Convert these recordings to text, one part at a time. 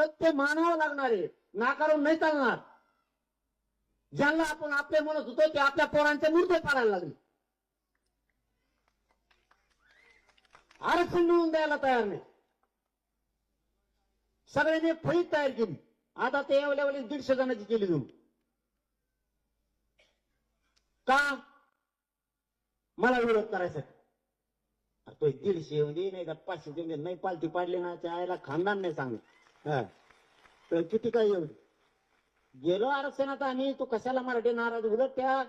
सत्य मानावं लागणार आहे. नाकारून नाही चालणार. ज्यांना आपण आपले म्हणत होतो ते आपल्या पोरांचे मुर्दे पाडायला लागले. आरक्षण मिळवून द्यायला तयार नाही. सगळ्यांनी फळीत तयार केली. आता ते एवढ्या दीडशे जणांची केली जाऊ का? मला विरोध करायचा. तो दीडशे म्हणजे नाही का पाचशे म्हणजे नाही पालती पाडली ना त्या आईला खानदान नाही सांगत. हा. तर किती काय येऊ? गेलो आरक्षणात आम्ही तू कशाला मराठी नाराज? उलट त्या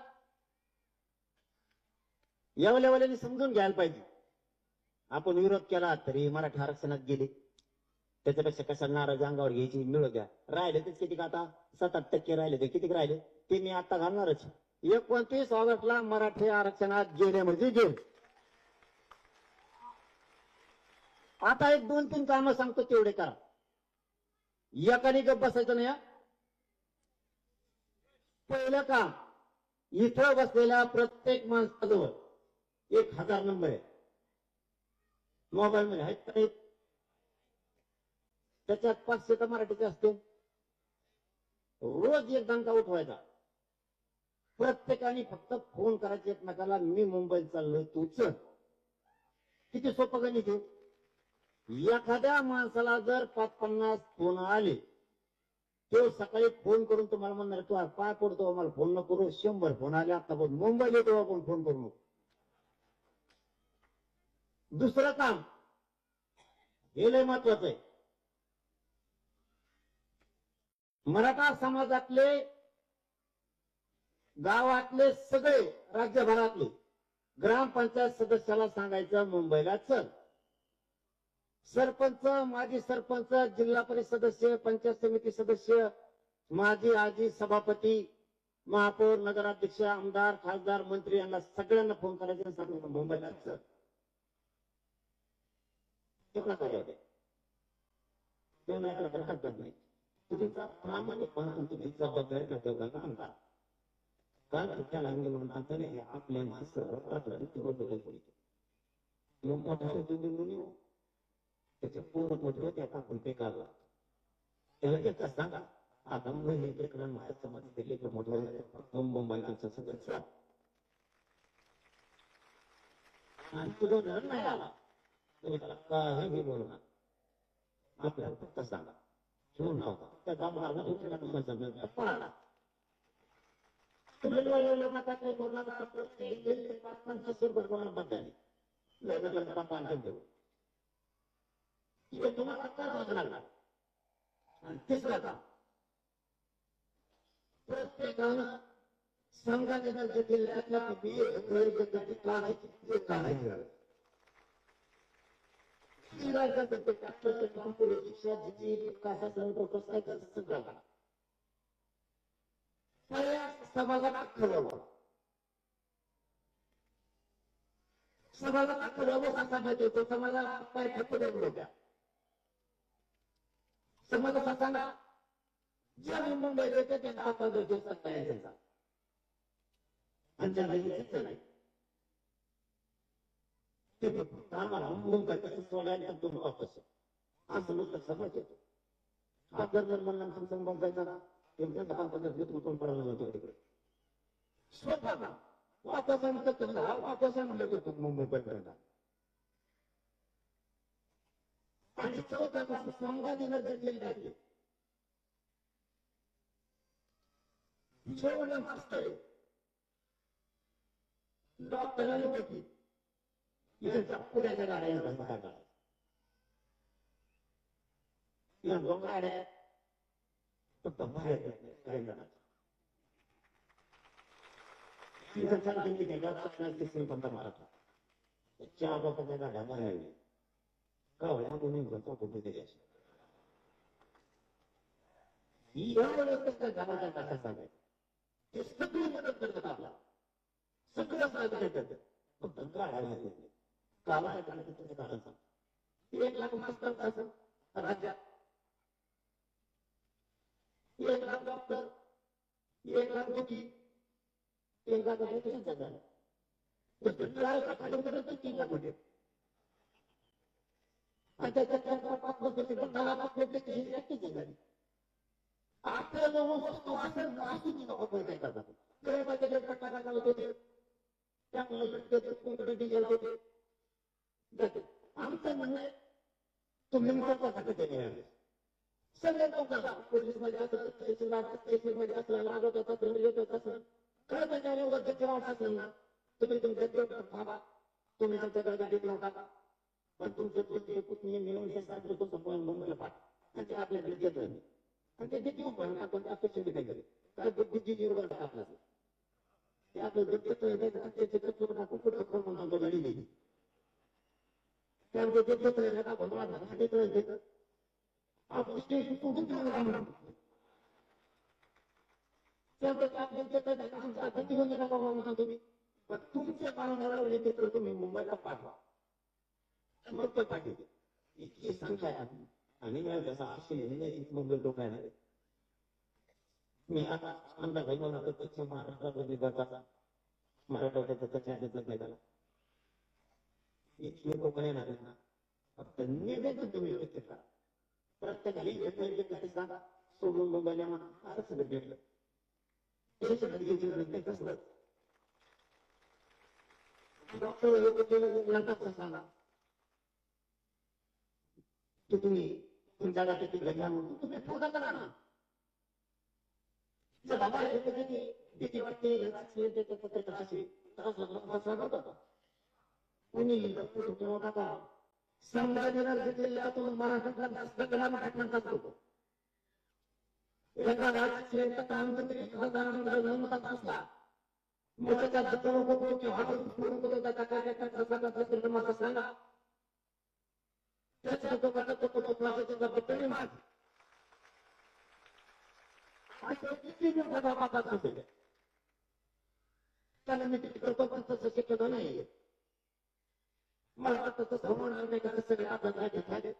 लेवल्याने समजून घ्यायला पाहिजे. आपण विरोध केला तरी मराठी आरक्षणात गेले. त्याच्यापेक्षा कशाला नाराज? अंगावर घ्यायची मिळू द्या. राहिले तेच किती का आता? सात आठ टक्के राहिले ते किती राहिले? ते मी आता घालणारच. एकोणतीस ऑगस्टला मराठी आरक्षणात गेले म्हणजे गेले. आता एक दोन तीन कामं सांगतो तेवढे करा. एकाने गप बसायचं नाही पहिलं का इथं बसलेल्या प्रत्येक माणसाजवळ एक हजार नंबर आहे. मोबाईल मध्ये आहेत का त्याच्यात पाचशे तर मराठीचे असते. रोज एक दंका उठवायचा. प्रत्येकाने फक्त फोन करायचे एकमेकाला मी मुंबईत चाललोय तू चल. किती सोपं गणित आहे? एखाद्या माणसाला जर पाच पन्नास फोन आले तो सकाळी फोन करून तुम्हाला म्हणणार तू पाय पडतो मला फोन नको करू शंभर फोन आले आता पण मुंबईला येतो आपण फोन करू नको. दुसरं काम हे लय महत्वाचं आहे. मराठा समाजातले गावातले सगळे राज्यभरातले ग्रामपंचायत सदस्याला सांगायचं मुंबईला चल सरपंच माजी सरपंच जिल्हा परिषद सदस्य पंचायत समिती सदस्य माजी आजी सभापती महापौर नगराध्यक्ष आमदार खासदार मंत्री यांना सगळ्यांना फोन करायचे मुंबईला तर हरकत नाही. प्रामाणिकपणा तुम्ही जबाबदारी आणता कारण त्याला लागले आपल्या माणसं त्याचे पूर्ण मोठे त्या आता आपण पे काढला. त्याला एकदा सांगा आता मग हे लेकरं माझ्या समाज ते लेकर मोठे मुंबईचं सगळं आणि तुझं घर नाही आला तुम्ही त्याला काही बी आपल्याला फक्त सांगा. ठेवून नका त्या गावाला उठला नंबर पळाला तुम्ही काही बोलू नका रुपये कोणाला बदलाले लग्नाला पाच देऊ इथे तुम्हाला काय वाजणार नाही. आणि तिसरं काम. प्रत्येकानं संघाच्या जिल्ह्यातल्या गरजेसाठी काढायची ते काढायचं प्रत्येक कंपनी शिक्षा जिची विकासाचं कसं आहे त्याचं सगळं करा. सगळ्या समाजाला काय समाजाला खरं कसा तर तो समाजाला पाय ठेपू द्या समाज सांगा ज्या मुंबईत येते त्यांना आपण दिवसात तयार त्याचा. आणि ज्याला यायचं नाही. ते फक्त आम्हाला मुंबईत कसं सोडायला तर तुम्ही वापस असं लोक समज येतो. आपल्या जर म्हणलं तुमचं मुंबईत ना त्यांच्या दहा पंधरा दिवस उठून पडायला जातो तिकडे? स्वतः ना वापस आहे म्हणतात त्यांना वापस आहे म्हणलं मुंबई पर्यंत आणि चौथा कसं संवादीला जडलेली जाते जेवढं मास्तर डॉक्टरांनी होती यांच्या पुण्याच्या गाड्या येतात मोठ्या गाड्या या दोन गाड्या फक्त बाहेर काही जणांच्या. तिथं चालते की त्या तिसरी पंधरा मारत चार लोकांच्या गाड्या बाहेर येईल. कावळ्या कोणी घरचा कुठे द्यायची एवढं कसं गावाच्या कसा सांगायचं ते सगळी मदत करतात आपला सगळं सांगत करतात फक्त गाड्या माहिती नाही काला काय करायचं कारण सांग एक लाख मास्तर असं राज्यात एक लाख डॉक्टर एक लाख वकील एक लाख तीन हजार तीन लाख होते आणि त्याच्यात चार लाख रुपये तशी नक्कीच झाली जवळ वस्तू असेल ना असून नको पण काय करतात गरीबाच्या घरी टाकायला होते त्यामुळे डिझेल होते जाते. आमचं म्हणणं आहे, तुम्ही महत्वाचं ते सगळे लोक पोलीसमध्ये असं तहसील मध्ये असलं लागत होता येत होत असं असेल ना तुम्ही तुमच्या थांबा तुम्ही तुमच्या गाडीत नव्हता पण तुमचे ते पुतणी मिळून हे साजरे तो संपूर्ण मुंबईला पाठ आणि ते आपल्याकडे देत आणि ते देते पण आपण अपेक्षा बी नाही करीत काय बुद्धी निर्भर आहे आपल्याला ते आपलं देत त्याचे तत्व आपण कुठं करून म्हणतो गाडी त्यामुळे ते देत नाही का? भगवान देत देत आपण स्टेशन कुठून तिकडे त्यामुळे घेऊन नका बाबा म्हणा तुम्ही पण तुमच्या पाहुण्याला येते तर तुम्ही मुंबईला पाठवा. मग पाठवते इतकी संख्या आहे आणि या जसा आशय मुंबई लोक आहे मी आता अंदाज भाई मला पश्चिम महाराष्ट्राचा मराठा त्याच्या गेला इतके लोक येणार ना फक्त निवेदन तुम्ही व्यक्त करा. प्रत्येकाला वेगवेगळे सांगा. सोडून मुंबईला म्हणा आता भेटलं. डॉक्टर सांगा. की तुम्ही तुमच्या गाठी घडला म्हणून तुम्ही फोटा करा ना जर बाबा हे कधी भीती वाटते ऍक्सिडेंट येते तर त्याचा असेल त्रास होतो बसा होता कोणी तुम्ही मोठा का संघाने घेतलेला तो महाराष्ट्रातला सगळा महाराष्ट्रात होतो एका ऍक्सिडेंट काम तरी म्हणतात असला मोठ्या जत्रा बघतो की हॉटेल सुरू करतो त्याचा त्याच्या काय कसा कसा त्याचा तो कसा तो तो बद्दल माग किती मोठा बाबा होते त्याला मी किती करतो पण तसं शिकलो नाही. मला वाटतं तसं होणार नाही का सगळे आता काय घेतले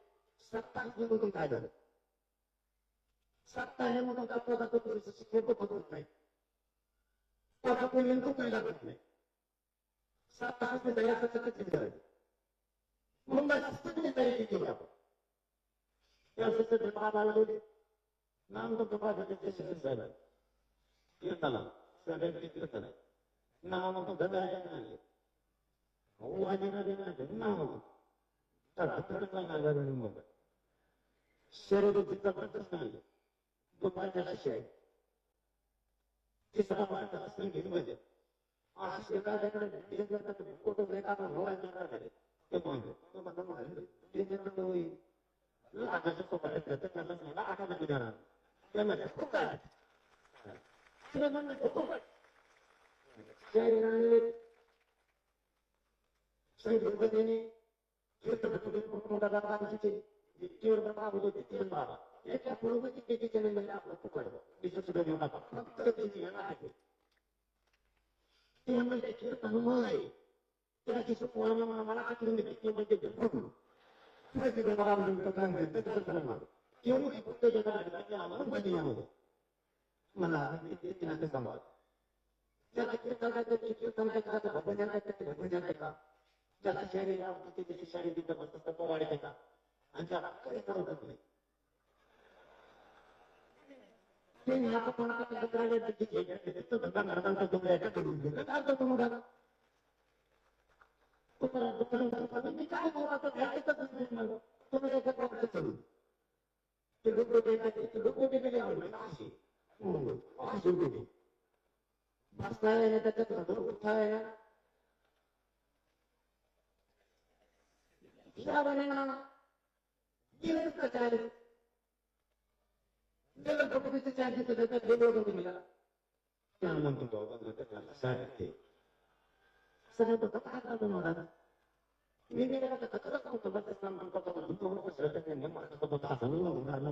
सत्ता म्हणून काय झालं सत्ता हे म्हणून का पदाचं पुरुष शिक्षण होत नाही त्याचा कोणी लागत नाही सत्ता असते तयार चिंता करायचं मुंबईला सगळी तयारी केली आपण त्यावेळेस सगळे बाबाला बोलले नाम तो बाबाचे ते शिक्षण साहेब आहे कीर्तनाला सगळ्यांकडे कीर्तन आहे नाम तो गंगाच्या नाही हो आधी नदी नाही नाम तर अथडचा नागार मुंबई शरीर जबरदस्त नाही तो पाण्याला आहे तिसरा वाटा असं घेऊन असे काय फोटो रेखा व्हायला ते म्हणतो तो म्हणतो म्हणाले, ते जे म्हणतो होई, लागायचं सोपाऱ्यात घेतं, त्याला सांगा, आठाला किती देणार? ते म्हणले, फुकट. तिला म्हणलं, फुकट. शरीराने संगीतपद्धतीने कीर्तनपद्धतीने खूप मोठा गाभा बांधायचे. इतकीवर बाबा होतो, तितकीवर बाबा. याच्यापुढे मग ते तिथे म्हणजे आपलं फुकट. तिथं सुद्धा देऊ नका. फक्त त्याची येणार आहे. ते म्हणजे कीर्तन मग आहे. त्याला तिचं पोराला मला मला काय करून देते? ते म्हणजे ते फुकट. माहिती का बाबा म्हणतो काय म्हणतो? ते तसं करणार. केवढी फक्त जगाला भेटायची आम्हाला बंदी यामध्ये. मला ते तिला ते सांगा त्याला कीर्तनाचं ते कीर्तन ऐकायचं, भजन ऐकायचं, भजन ऐका. त्याला शरीर आवडते, त्याची शारीरिक जबरदस्त पोवाडे ऐका. आणि त्याला काही करतच नाही. ते ह्या कोणाला काही करायला त्याची हे घ्यायचं, तो धंदा घरादांचा धंदा आहे, करून घेतो. काय करतो मग आता? तो परत दुकानात जातो, मी काय करू आता? घ्यायचंच नाही मला. तुम्ही काय करता चालू? ते डोकं द्यायचं, ते डोकं द्यायला आवडलं, अशी. हम्म, अशी डोकं. बसता येणं त्याच्यात रगड उठता येणं. या बनाना. गेलं का चालेल? गेलं का कुठे चार्जेस देतात, गेलो का तुम्हाला? त्याला म्हणतो तो, बाबा, त्याला सांगते. सगळं तर काय करतो मग आता? मी गेलं का तर खरं सांगतो, बस असं म्हणतो, तो म्हणतो, दुसरं